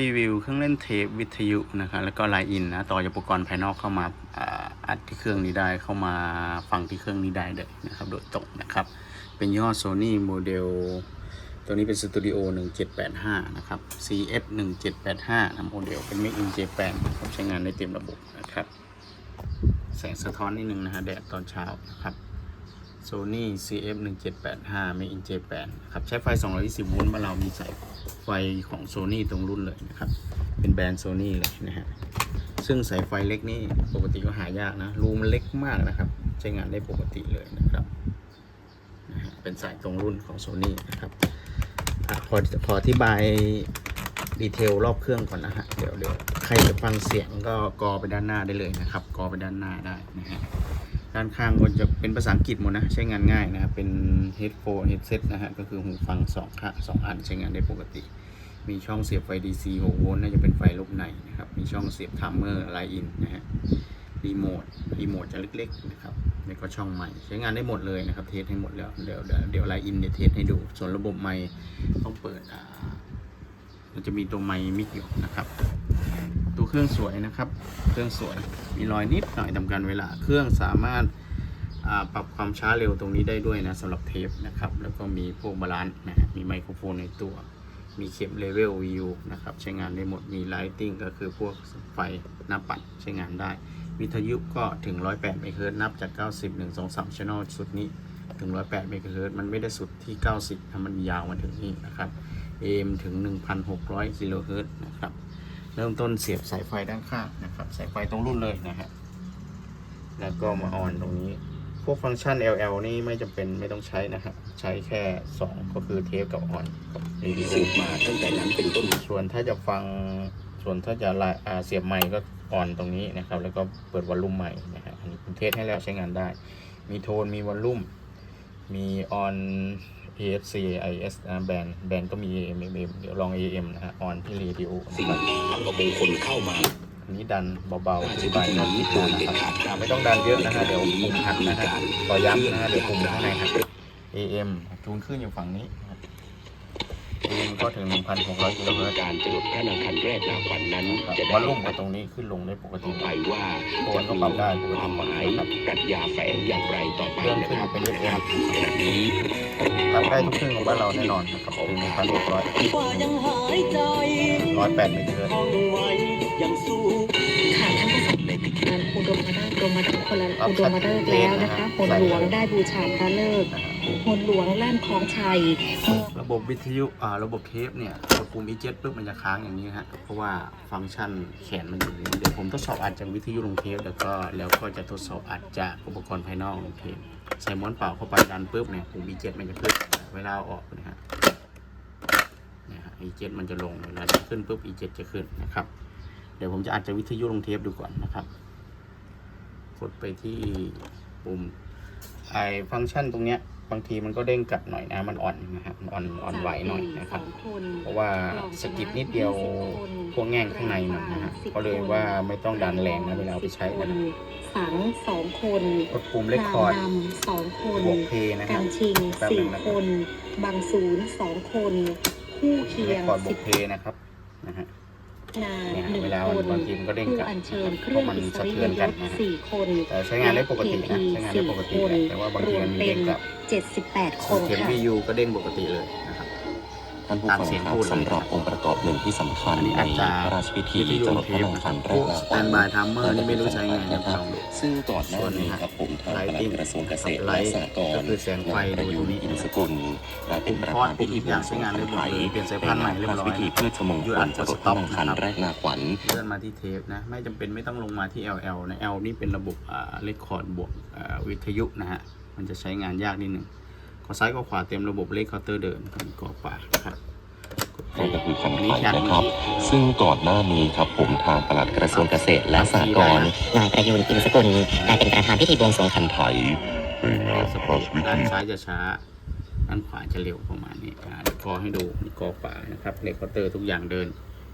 รีวิวเครื่องเล่นเทปวิทยุนะครับแล้วก็ไลน์อินนะต่ออุปกรณ์ภายนอกเข้ามาอัดที่เครื่องนี้ได้เข้ามาฟังที่เครื่องนี้ได้เลยนะครับโดยตรงนะครับ เป็นยี่ห้อ Sony โมเดลตัวนี้เป็น Studio 1785 นะครับ CF 1785นะโมเดลเป็น Make in Japan ครับใช้งานได้เต็มระบบนะครับ แสงสะท้อนนิดนึงนะฮะแดดตอนเช้านะครับ Sony CF 1785 Make in Japan ครับใช้ไฟ 220 โวลต์บ้านเรามีสายไฟของ Sony ตรงรุ่นเลยนะครับ เป็นแบรนด์ Sony เลยนะฮะ ซึ่งสายไฟเล็กนี่ปกติก็หายากนะ รูมันเล็กมากนะครับ ใช้งานได้ปกติเลยนะครับนะฮะเป็นสายตรงรุ่นของ Sony นะครับอขอขออธิบายดีเทลรอบเครื่องก่อนนะฮะ เดี๋ยวเดี๋ยวใครจะฟังเสียงก็กอไปด้านหน้าได้เลยนะครับ กอไปด้านหน้าได้นะฮะ ด้านข้างก็จะเป็นภาษาอังกฤษหมดนะใช้งานง่ายนะครับ เป็น headphone headset นะฮะก็คือหูฟังสองข้างสองอันใช้งานได้ปกติ มีช่องเสียบไฟ DC 6โวลต์น่าจะเป็นไฟลบในนะครับ มีช่องเสียบทัมเมอร์ไลน์อินนะฮะรีโมทรีโมทจะเล็กๆนะครับแล้วก็ช่องใหม่ใช้งานได้หมดเลยนะครับเทสให้หมดแล้วเดี๋ยวเดี๋ยวไลน์อินเดี๋ยวเทสให้ดู ส่วนระบบไมค์ต้องเปิดอ่ามันจะมีตัวไมค์มิกอยู่นะครับ ตัวเครื่องสวยนะครับ เครื่องสวยมีรอยนิดหน่อยทำการเวลาเครื่องสามารถปรับความช้าเร็วตรงนี้ได้ด้วยนะสำหรับเทปนะครับ แล้วก็มีพวกบาลานซ์นะมีไมโครโฟนในตัว มีเข็มเลเวลวิวนะครับ ใช้งานได้หมดมีไลติ้งก็คือพวกไฟหน้าปัดใช้งานได้ วิทยุก็ถึง 108เมกะเฮิรตซ์นับจาก 90 1 2 3 channel สุดนี้ถึง 108เมกะเฮิรตซ์มันไม่ได้สุดที่ 90นะมันยาวมาถึงนี่นะครับ AM ถึง 1,600กิโลเฮิรตซ์นะครับ เริ่มต้นเสียบสายไฟด้านข้างนะครับ สายไฟตรงรุ่นเลยนะฮะแล้วก็มาออนตรงนี้ พวกฟังก์ชัน LL นี่ไม่จำเป็นไม่ต้องใช้นะครับใช้แค่ 2 ก็คือเทปกับออนกับรีวิวสืบมาตั้งแต่นั้นเป็นต้นมาส่วนถ้าจะฟังส่วนถ้าจะไลน์อ่าเสียบไมค์ก็ออนตรงนี้นะครับ แล้วก็เปิดวอลลุ่มใหม่นะฮะอันนี้ผมเทสให้แล้วใช้งานได้ มีโทนมีวอลลุ่มมีออน AFC IS นะแบนแบนก็มี AM AM เดี๋ยวลอง AM นะฮะออนที่เรดิโอสิ่งนะครับอัปมงคลเข้ามาอันนี้ดันเบาๆอธิบายนะนิดนึงนะครับไม่ต้องดันเยอะนะฮะเดี๋ยวปุ่มหักนะฮะต่อย้ำนะฮะเดี๋ยวปุ่มข้างในหัก AM ทูนขึ้นอยู่ฝั่งนี้นะ ครับ AM ก็ถึง 1,600กิโลเฮิรตซ์การจรดพระนางคันแรกนาขวัญนั้นครับจะวได้อลลุ่มกับตรงนี้ขึ้นลงได้ปกติต่อไปว่าโทจะนก็มีปรับได้ปกความติหมายนะครับปรัชญาแฝงอย่างไรต่อไปเครื่องนะขึ้นครับเป็น FM ขณะนี้รับได้ทุกเครื่องของบ้านเราแน่นอนนะครับถึง1,600ว่ายังหายใจ108เมกะเฮิรตซ์ห้องไว้ยังสู้ค่ะท่านผู้ชมการอุดมมาได้อุดมมาได้คนละอุดมมาได้แล้วนะคะหนหลวงได้บูชาพระเลิก ษ์นหลวงแล่นคลองชัยระบบวิทยุอ่าระบบเทปเนี่ยกดปุ่ม E7 ปุ๊บมันจะค้างอย่างนี้ฮะเพราะว่าฟังก์ชันแขนมันอยู่นี้เดี๋ยวผมทดสอบอัดจากวิทยุลงเทปแล้วก็แล้วก็จะทดสอบอัดจากอุปกรณ์ภายนอกลงเทปใส่ม้วนเปล่าเข้าไปดันปุ๊บเนี่ยปุ่ม E7 มันจะขึ้นเวลาออกนะฮะนี่ฮะ E7 มันจะลงเวลาจะขึ้นปุ๊บ E7 จะขึ้นนะครับเดี๋ยวผมจะอัดจากวิทยุลงเทปดูก่อนนะครับกดไปที่ปุ่มไอฟังก์ชันตรงเนี้ย บางทีมันก็เด้งกลับหน่อยนะ มันอ่อนนะครับมันอ่อนอ่อนไหวหน่อยนะครับสองคนเพราะว่าสะกิดนิดเดียวพวกแง่งข้างในมันนะฮะก็เลยว่าไม่ต้องดันแรงนะเวลาเอาไปใช้นะครับฝังสองคนกดปุ่มเลคคอร์ดนางรำสองคนบวกเพย์นะคกัรับนชิงแป๊บนึสี่งนะครับคน บางศูนย์สองคน คู่เคีเลยคงคอร์ดบวสิกบเพย์นะครับนะฮะ นาเนี่ยหนึ่งเวลาคมันนบางทีมันก็เด้งผู้กลับอัญเชิญเคเพรื่องราะมันอิสสะริเทืยอนยกันศนะฮะสี่คนแต่ใช้งานได้ปกตินะใช้งานได้ปกติแหละแต่ว่าบางทีมันมีเด้งกลับเจ็ดสิบแปดคส่วนนเข็มค่ะวียูก็เด้งปกติเลยนะครับ ท่านผู้ตามฟังเสียงครัพูบดเลยสำหรับองค์ประกอบหนึ่งที่สำคัญอันนี้ในอาจจะพระราชพิธีวิทยุจลรงดเทพระปนางนะคคัรับนแรพวกกนาสขแตวัญนบายทัมเมอร์นี่ไม่รู้ใช้ไงเดี๋ยวลองดูซึ่งก่อนหน้านี้ครับผมทางไลปลัดติ้งกระทรวงเกษตรไลและท์สหกก็รณ์คือแสงไฟนายประดูยุตรทงธ์นี้อินสกุลและเป็นประธานพิธีบวงสรวงใช้งานเรียบร้อยไทยเปลี่ยนสายพานใหม่เรียบร้อยในงานพะราชพิธีเพื่อชมงคลจรดพระนางคันแรกนาขวัญเลื่อนมาที่เทปนะไม่จำเป็นไม่ต้องลงมาที่ LL นะ L นี่เป็นระบบอ่าเลคคอร์ดบวกอ่าวิทยุนะฮะมันจะใช้งานยากนิดหนึ่ง ขอซ้ายก็ขวาเต็มระบบเลคเคาน์เตอร์เดินกอขวานะครับนั่นก็คือของอันไทนี้ยแขนนะครับ ซึ่งก่อนหน้านี้ครับผมทางปลัดกระทรวงเกษตรและสหกรณ์นายประยูนอินสกุลได้เป็นประธานพิธีบวงสรวงคันไทยในงานพระราชพิด้านธีซ้ายจะช้าด้านขวาจะเร็วประมาณนี้อ่าเดี๋ยวกอให้ดูนี่กอขวานะครับเลคเคาน์เตอร์ทุกอย่างเดิน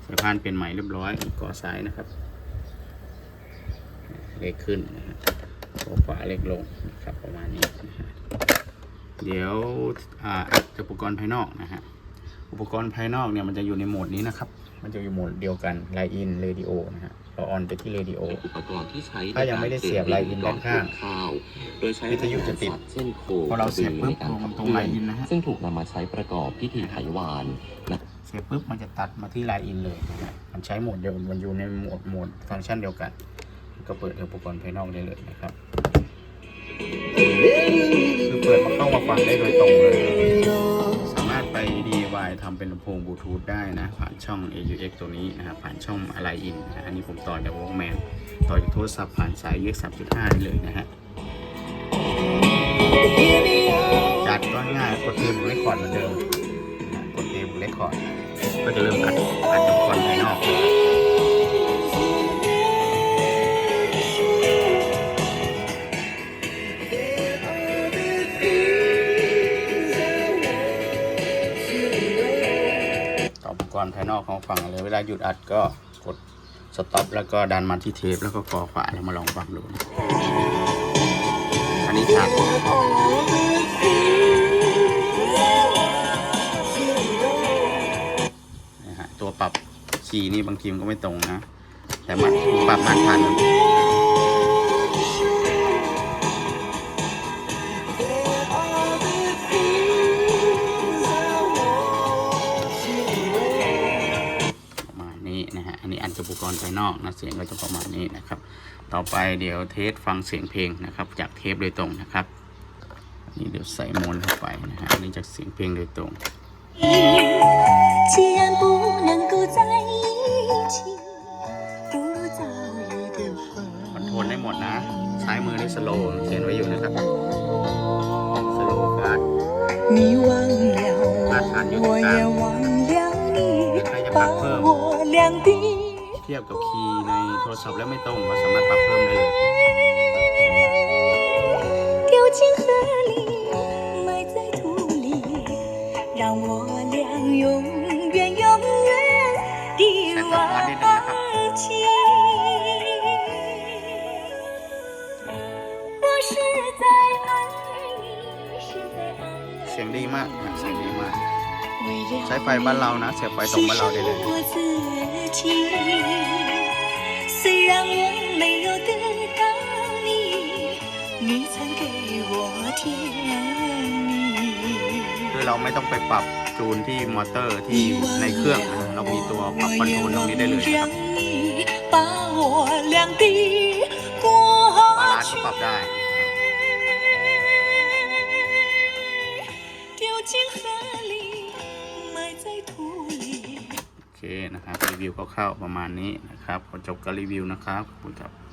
สายพานเป็นใหม่เรียบร้อยกอซ้ายนะครับ เลขขึ้นนะฮะกอขวาเลขลงนะครับประมาณนี้นะฮะ เดี๋ยวอ่าอัดอุปกรณ์ภายนอกนะฮะ อุปกรณ์ภายนอกเนี่ยมันจะอยู่ในโหมดนี้นะครับ มันจะอยู่โหมดเดียวกันไลน์อินเรดิโอนะฮะ เราออนไปที่เรดิโออุปกรณ์ที่ใช้ถ้ายังไม่ได้เสียบไลน์อินด้านข้างข้าวโดยใช้วิทยุจะติดเส้นโคพอเราเสียบปุ๊บในการขับตรงไลน์อินนะฮะ ซึ่งถูกนำมาใช้ประกอบพิธีไถวานนะเสียบปุ๊บมันจะตัดมาที่ไลน์อินเลยนะฮะ มันใช้โหมดเดียวมันอยู่ในโหมดโหมดฟังก์ชันเดียวกัน ก็เปิดอุปกรณ์ภายนอกได้เลยนะครับ คือเปิดมาเข้ามาฟังได้โดยตรงเลย สามารถไป DIY ทำเป็นลำโพงบลูทูธได้นะ ผ่านช่อง AUX ตัวนี้นะครับ ผ่านช่องอะไรอินนะอันนี้ผมต่อจาก Walkman ต่อจากโทรศัพท์ผ่านสาย UX 3.5ได้เลยนะฮะจัดก็ง่ายกดเทปเรคคอร์ดเหมือนเดิมนะกดเทปเรคคอร์ดก็จะเริ่มอัดอัดอุปกรณ์ภายน รณ์ภายนอกของฝั่งเลย เวลาหยุดอัดก็กดสต็อปแล้วก็ดันมาที่เทปแล้วก็กอขวาแล้วมาลองฟังดูนะอันนี้ชัดนะฮะตัวปรับคีย์นี่บางทีมันก็ไม่ตรงนะ แต่มันปรับมันทัน รายนอกนะเสียงก็จะประมาณนี้นะครับ ต่อไปเดี๋ยวเทสฟังเสียงเพลงนะครับ จากเทปโดยตรงนะครับน,นี่เดี๋ยวใส่มวลเข้าไปนะฮะนี่จากเสียงเพลงโดยตรงคอนโทรลได้หมดนะ ใช้มือได้สโลเขียนไว้อยู่นะครับสโลฟาดฟาดฐานอยู่ตรงกลางใครจะปรับเพิ่ม ทียบกับคีย์ในโทรศัพท์แล้วไม่ตรงก็สามารถปรับเพิ่มได้เลยแสงสะท้อนนิดนึงนะครับเสียงดี ใช้ไฟบ้านเรานะ เสียไฟตรงบ้านเราได้เลยคือเราไม่ต้องไปปรับจูนที่มอเตอร์ที่ในเครื่องนะเรามีตัวปรับคอนโทรลตรงนี้ได้เลยครับ วิวคร่าวๆประมาณนี้นะครับขอจบการรีวิวนะครับขอบคุณครับ